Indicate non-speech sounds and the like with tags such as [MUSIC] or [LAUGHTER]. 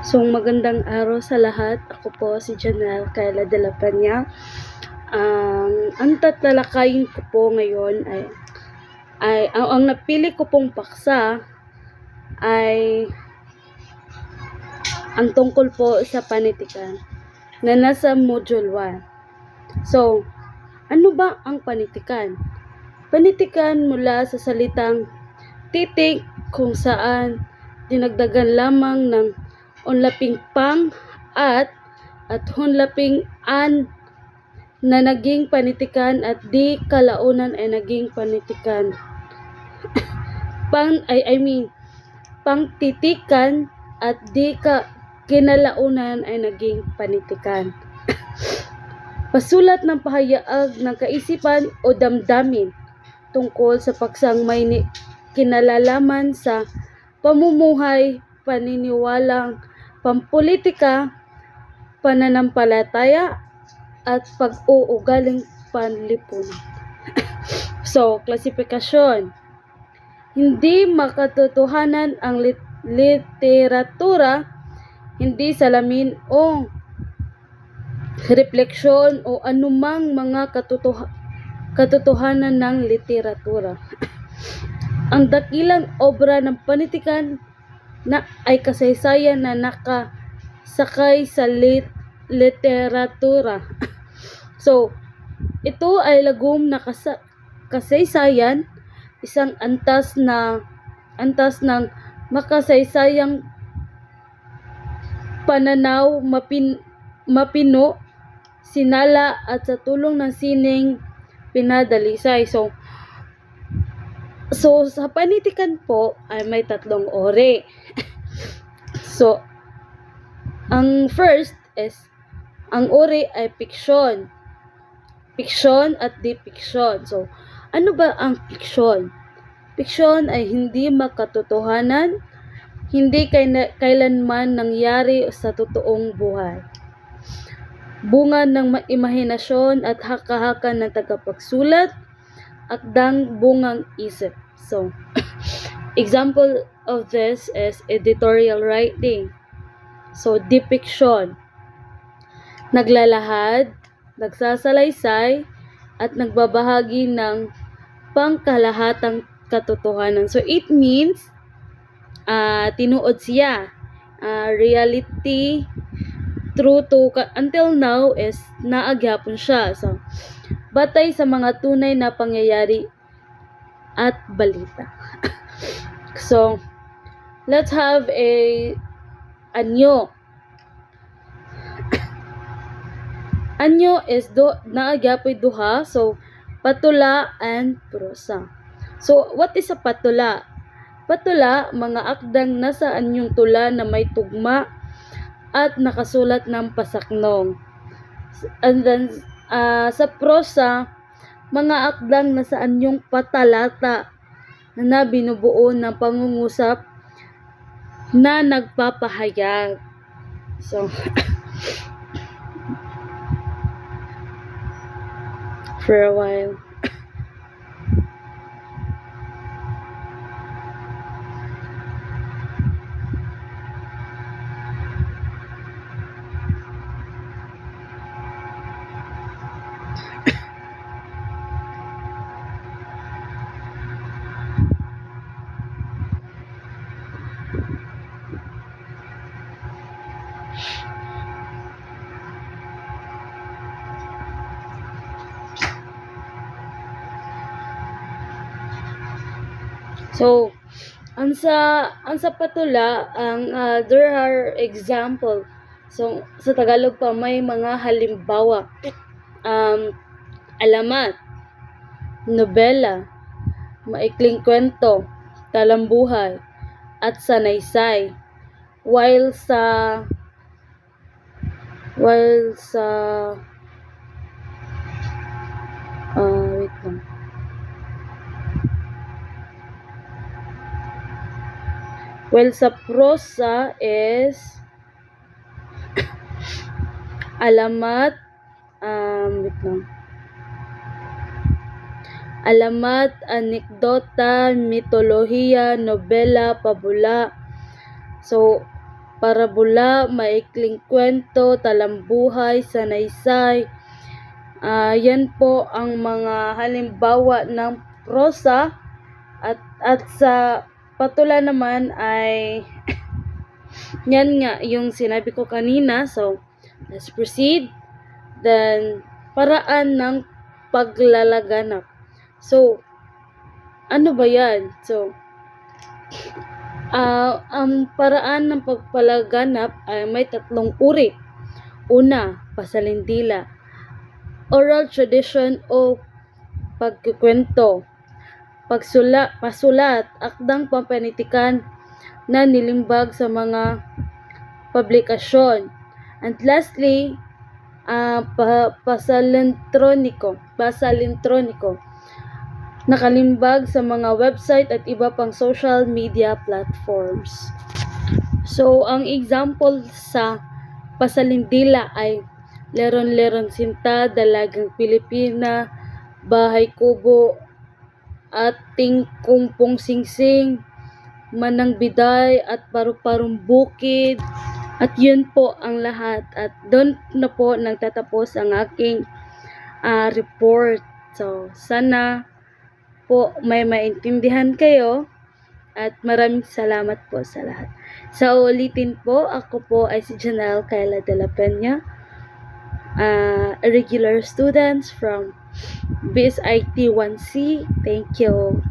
So, magandang araw sa lahat. Ako po si Janelle Kayla de la Peña. Ang ang tatalakayin ko po ngayon ay, ay ang, ang napili ko pong paksa ay ang tungkol po sa panitikan na nasa module 1. So, ano ba ang panitikan? Panitikan mula sa salitang titik kung saan dinagdagan lamang ng unlaping pang at at hunlaping an na naging panitikan at di kalaunan ay naging panitikan. [COUGHS] pang ay I mean pangtitikan at di ka kinalaunan ay naging panitikan. [COUGHS] Pasulat ng pahayaag ng kaisipan o damdamin tungkol sa paksang may kinalalaman sa pamumuhay, paniniwalang pampolitika, pananampalataya, at pag-uugaling panlipunan. [COUGHS] so, klasifikasyon. Hindi makatotohanan ang lit- literatura, hindi salamin o refleksyon o anumang mga katotoha- katotohanan ng literatura. [COUGHS] ang dakilang obra ng panitikan na ay kasaysayan na nakasakay sa lit- literatura. [LAUGHS] so, ito ay lagom na kasa- kasaysayan, isang antas na antas ng makasaysayang pananaw, mapin, mapino, sinala at sa tulong ng sining pinadalisay. So, so sa panitikan po ay may tatlong ori. So, ang first is ang ori ay fiction. Fiction at depiction. So, ano ba ang fiction? Fiction ay hindi makatotohanan, hindi kailanman nangyari sa totoong buhay. Bunga ng ma- imahinasyon at haka-haka ng tagapagsulat, akdang bungang isip. So, example of this is editorial writing. So, depiction. Naglalahad, nagsasalaysay, at nagbabahagi ng pangkalahatang katotohanan. So, it means, ah tinuod siya. Ah, reality, true to, until now is naagyapon siya. So, batay sa mga tunay na pangyayari at balita. So, let's have a anyo. Anyo is do naagyapoy duha, so patula and prosa. So, what is a patula? Patula, mga akdang nasa anyong tula na may tugma at nakasulat ng pasaknong. And then, ah, sa prosa, mga akdang nasa anyong patalata na binubuo ng pangungusap na nagpapahayag. So, [COUGHS] for a while. So, ang sa ang sa patula, ang ah, there are example. So, sa Tagalog pa may mga halimbawa. Um, alamat, nobela, maikling kwento, talambuhay, at sanaysay. While sa while sa Well, sa prosa is alamat, um, wait lang. Alamat, anekdota, mitolohiya, nobela, pabula. So, parabula, maikling kwento, talambuhay, sanaysay. Ah, yan po ang mga halimbawa ng prosa at at sa patula naman ay [COUGHS] yan nga yung sinabi ko kanina. So, let's proceed. Then, paraan ng paglalaganap. So, ano ba yan? So, ah ang paraan ng pagpalaganap ay may tatlong uri. Una, pasalindila. Oral tradition o pagkukwento. Pagsula, pasulat, akdang pampanitikan na nilimbag sa mga publikasyon. And lastly, ah pa, pasalintroniko. Pasalintroniko. Nakalimbag sa mga website at iba pang social media platforms. So, ang example sa pasalindila ay Leron-Leron Sinta, Dalagang Pilipina, Bahay Kubo, Ating Kumpong Singsing, Manang Biday at Paru-Parong Bukid. At yun po ang lahat. At doon na po nagtatapos ang aking ah, report. So, sana po may maintindihan kayo at maraming salamat po sa lahat. Sa ulitin po, ako po ay si Janelle Kayla de la Peña, uh, a regular students from Base IT1C. Thank you.